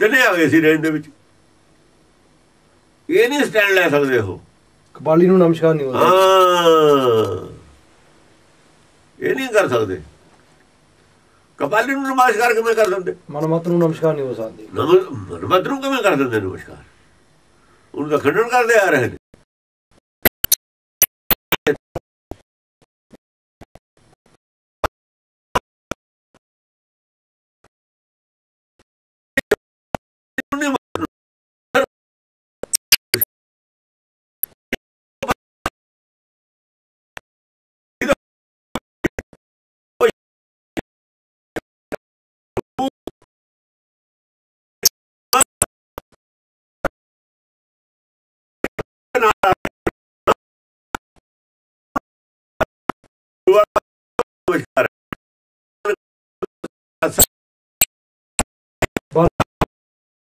ਤਿੰਨੇ ਆ ਗਏ ਸੀ ਰੇਂਜ ਦੇ ਵਿੱਚ? ਇਹ ਨਹੀਂ ਸਟੈਂਡ ਲੈ ਸਕਦੇ ਹੋ ਕਪਾਲੀ ਨੂੰ ਨਮਸਕਾਰ ਨਹੀਂ ਹੁੰਦਾ ਹਾਂ। ਇਹ ਨਹੀਂ ਕਰ ਸਕਦੇ। ਕਪਾਲੀ ਨੂੰ ਨਮਸਕਾਰ ਕਿਵੇਂ ਕਰ ਦਿੰਦੇ? ਮਨਮਤ ਨੂੰ ਨਮਸਕਾਰ ਨਹੀਂ ਹੋ ਸਕਦੀ। ਮਨਮਤ ਨੂੰ ਕਿਵੇਂ ਕਰ ਦਿੰਦੇ ਨਮਸਕਾਰ? ਉਹਨੂੰ ਤਾਂ ਖੰਡਨ ਕਰਦੇ ਆ ਰਹੇ ਨੇ। ਨਮਸਕਾਰ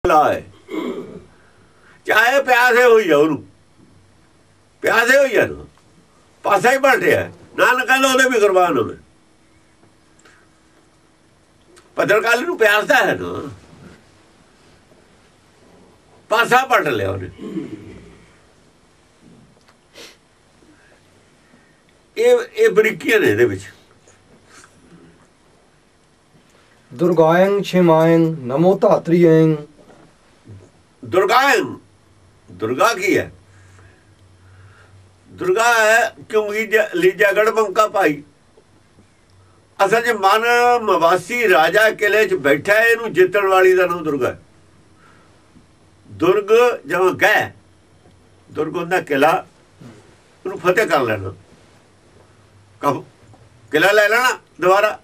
ਲਾਏ ਚਾਹੇ ਪਿਆਸੇ ਹੋਈ ਜਾ ਉਹਨੂੰ। ਪਿਆਸੇ ਹੋਈ ਜਾ ਪਾਸਾ ਹੀ ਬਣ ਰਿਹਾ ਨਾਨਕ ਕਹਿੰਦਾ ਉਹਦੇ ਵੀ ਕੁਰਬਾਨ ਹੋਵੇ ਪੱਤਰਕਾਲੀ ਨੂੰ ਪਿਆਸਦਾ ਹੈ ਨਾ। ਪਾਸਾ ਪਲਟ ਲਿਆ ਉਹਨੇ। ਇਹ ਇਹ ਬਰੀਕੀਆਂ ਨੇ ਇਹਦੇ ਵਿੱਚ। ਦੁਰਗਾਯੰ ਛਿਮਾਯੰ ਨਮੋ ਧਾਤਰੀਯੰ ਦੁਰਗਾਇਨ ਦੁਰਗਾ ਕੀ ਹੈ? ਦੁਰਗਾ ਹੈ ਕਿਉਂਕਿ ਲੀਜਾ ਗੜ ਬੰਕਾ ਭਾਈ? ਅਸਲ 'ਚ ਮਨ ਮਵਾਸੀ ਰਾਜਾ ਕਿਲੇ 'ਚ ਬੈਠਾ ਹੈ, ਇਹਨੂੰ ਜਿੱਤਣ ਵਾਲੀ ਦਾ ਨਾਮ ਦੁਰਗਾ। ਦੁਰਗ ਜਿਵੇਂ ਗਏ ਦੁਰਗ ਹੁੰਦਾ ਕਿਲਾ ਉਹਨੂੰ ਫਤਿਹ ਕਰ ਲੈਣਾ। ਕਬ ਕਿਲਾ ਲੈ ਲੈਣਾ ਦੁਬਾਰਾ।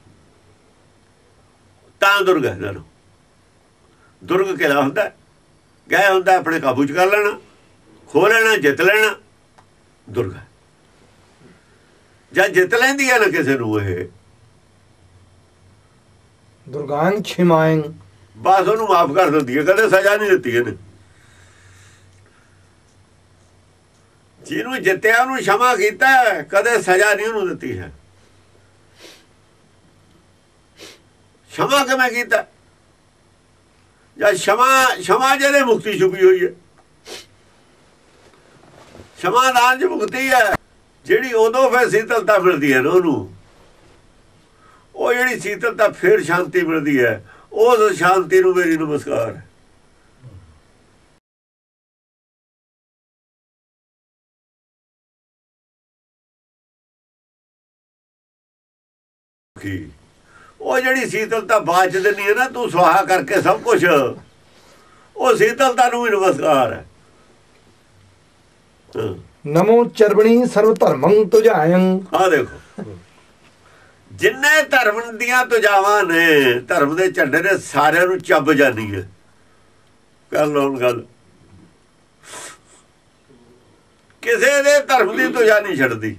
ਤਾਂ ਦੁਰਗ ਹੈ ਨਾ ਦੁਰਗ ਕਿਲਾ ਹੁੰਦਾ। ਗਏ ਹੁੰਦਾ ਆਪਣੇ ਕਾਬੂ 'ਚ ਕਰ ਲੈਣਾ। ਖੋ ਲੈਣਾ ਜਿੱਤ ਲੈਣਾ। ਦੁਰਗਾ ਜਾਂ ਜਿੱਤ ਲੈਂਦੀ ਹੈ ਨਾ ਕਿਸੇ ਨੂੰ ਇਹ। ਦੁਰਗਾਯੰ ਛਿਮਾਯੰ ਬਸ ਉਹਨੂੰ ਮਾਫ ਕਰ ਦਿੰਦੀ ਹੈ। ਕਦੇ ਸਜ਼ਾ ਨਹੀਂ ਦਿੱਤੀ ਇਹਨੇ। ਜਿਹਨੂੰ ਜਿੱਤਿਆ, ਉਹਨੂੰ ਸ਼ਮਾ ਕੀਤਾ, ਕਦੇ ਸਜ਼ਾ ਨਹੀਂ ਉਹਨੂੰ ਦਿੱਤੀ ਹੈ। ਸ਼ਮਾ ਕਿਵੇਂ ਕੀਤਾ? ਜਾਂ ਸ਼ਮਾ ਸ਼ਮਾ ਜਿਹਦੇ ਮੁਕਤੀ ਛੁਪੀ ਹੋਈ ਹੈ। ਸ਼ਮਾ ਨਾਲ ਜੋ ਮੁਕਤੀ ਹੈ, ਜਿਹੜੀ ਉਦੋਂ ਫਿਰ ਸੀਤਲਤਾ ਮਿਲਦੀ ਹੈ ਉਹਨੂੰ, ਉਹ ਜਿਹੜੀ ਸੀਤਲਤਾ ਫਿਰ ਸ਼ਾਂਤੀ ਮਿਲਦੀ ਹੈ, ਉਸ ਸ਼ਾਂਤੀ ਨੂੰ ਮੇਰੀ ਨਮਸਕਾਰ ਹੈ ਕੀ? ਉਹ ਜਿਹੜੀ ਸੀਤਲਤਾ ਬਾਚ ਦਿੰਦੀ ਹੈ ਨਾ ਤੂੰ ਸੁਹਾ ਕਰਕੇ ਸਭ ਕੁਝ ਉਹ ਸੀਤਲਤਾ ਨੂੰ ਵੀ ਨਮਸਕਾਰ ਹੈ। ਹਾਂ। ਨਮੋ ਚਰਬਣੀ ਸਰਵ ਧਰਮੰ ਤੁਝਾਯੰ ਆ ਦੇਖੋ। ਜਿੰਨੇ ਧਰਮ ਦੀਆਂ ਤੁਜਾਵਾਂ ਨੇ ਧਰਮ ਦੇ ਝੰਡੇ ਨੇ ਸਾਰਿਆਂ ਨੂੰ ਚੱਬ ਜਾਣੀ ਹੈ। ਕਰ ਲਓ ਗੱਲ। ਕਿਸੇ ਦੇ ਧਰਮ ਦੀ ਤੁਜਾ ਨਹੀਂ ਛੱਡਦੀ।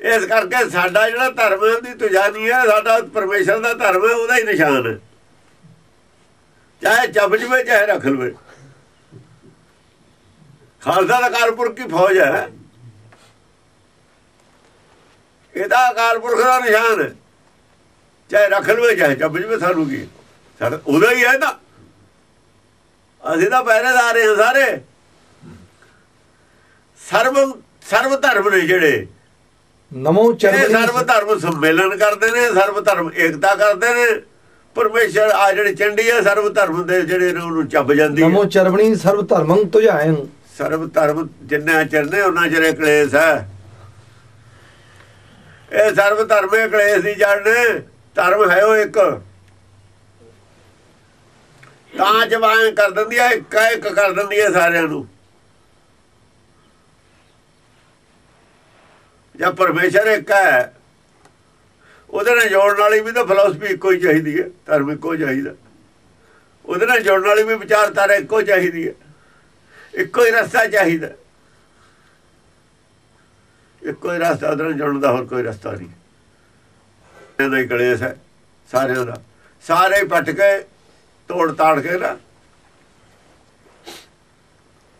ਇਸ ਕਰਕੇ ਸਾਡਾ ਜਿਹੜਾ ਧਰਮ ਹੈ, ਉਹਦੀ ਤੁਜਾ ਹੈ, ਸਾਡਾ ਪਰਮੇਸ਼ਰ ਦਾ ਧਰਮ ਹੈ, ਉਹਦਾ ਹੀ ਨਿਸ਼ਾਨ ਹੈ। ਚਾਹੇ ਚੱਬ ਜਵੇ, ਚਾਹੇ ਰੱਖ ਲਵੇ। ਖਾਲਸਾ ਦਾ ਕਾਲਪੁਰ ਕੀ ਫੌਜ ਹੈ? ਇਹਦਾ ਅਕਾਲ ਪੁਰਖ ਦਾ ਨਿਸ਼ਾਨ ਹੈ। ਚਾਹੇ ਰੱਖ ਲਵੇ, ਚਾਹੇ ਚੱਬ ਜਵੇ, ਸਾਨੂੰ ਕੀ? ਸਾਡਾ ਉਹਦਾ ਹੀ ਹੈ ਤਾਂ ਅਸੀਂ ਤਾਂ ਪਹਿਰੇਦਾਰ ਹਾਂ ਸਾਰੇ। ਸਰਵ ਸਰਵ ਧਰਮ ਨੇ ਜਿਹੜੇ। ਨਮੋ ਚਰਬਣੀ ਸਰਵ ਧਰਮ ਸੰਮੇਲਨ ਕਰਦੇ ਨੇ ਸਰਵ ਧਰਮ ਏਕਤਾ ਕਰਦੇ ਨੇ। ਪਰਮੇਸ਼ਰ ਆ ਜਿਹੜੇ ਚੰਡੀ ਹੈ ਸਰਵ ਧਰਮ ਦੇ ਜਿਹੜੇ ਨੇ ਉਹਨੂੰ ਚੱਬ ਜਾਂਦੀ ਨਮੋ ਚਰਬਣੀ ਸਰਵ ਧਰਮੰ ਤੁਝਾਯੰ ਸਰਬ ਧਰਮ ਜਿੰਨਾ ਚਰਨੇ ਉਹਨਾਂ ਚਿਰ ਕਲੇਸ਼ ਹੈ ਇਹ ਸਰਬ ਧਰਮੇ ਕਲੇਸ਼ ਦੀ ਜੜ ਨੇ। ਧਰਮ ਹੈ ਉਹ ਇੱਕ। ਤਾਂ ਜਵਾਨ ਕਰ ਦਿੰਦੀ ਹੈ ਇੱਕ ਇੱਕ ਕਰ ਦਿੰਦੀ ਹੈ ਸਾਰਿਆਂ ਨੂੰ। ਜਾਂ ਪਰਮੇਸ਼ਰ ਇੱਕ ਹੈ, ਉਹਦੇ ਨਾਲ ਜੋੜਨ ਵਾਲੀ ਵੀ ਤਾਂ ਫਿਲਾਸਫੀ ਇੱਕੋ ਹੀ ਚਾਹੀਦੀ ਹੈ, ਧਰਮ ਇੱਕੋ ਚਾਹੀਦਾ। ਉਹਦੇ ਨਾਲ ਜੋੜਨ ਵਾਲੀ ਵੀ ਵਿਚਾਰਧਾਰਾ ਇੱਕੋ ਚਾਹੀਦੀ ਹੈ, ਇੱਕੋ ਹੀ ਰਸਤਾ ਚਾਹੀਦਾ। ਇੱਕੋ ਹੀ ਰਸਤਾ, ਉਹਦੇ ਨਾਲ ਜੋੜਨ ਦਾ ਹੋਰ ਕੋਈ ਰਸਤਾ ਨਹੀਂ। ਇਹਦਾ ਹੀ ਕਲੇਸ਼ ਹੈ, ਸਾਰਿਆਂ ਦਾ। ਸਾਰੇ ਹੀ ਪੱਟ ਕੇ, ਤੋੜ ਤਾੜ ਕੇ ਨਾ।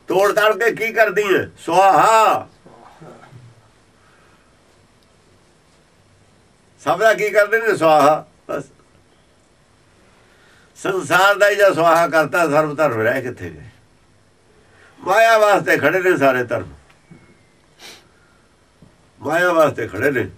ਤੋੜ ਤਾੜ ਕੇ ਕੀ ਕਰਦੀ ਹੈ? ਸੁਆਹਾ। ਸਭ ਦਾ ਕੀ ਕਰਦੇ ਨੇ ਸੁਆਹਾ ਬਸ। ਸੰਸਾਰ ਦਾ ਹੀ ਜਾਂ ਸਵਾਹਾ ਕਰਤਾ, ਸਰਬ ਧਰਮ ਰਹਿ ਕਿੱਥੇ ਗਏ? ਮਾਇਆ ਵਾਸਤੇ ਖੜੇ ਨੇ ਸਾਰੇ ਧਰਮ। ਮਾਇਆ ਵਾਸਤੇ ਖੜੇ ਨੇ।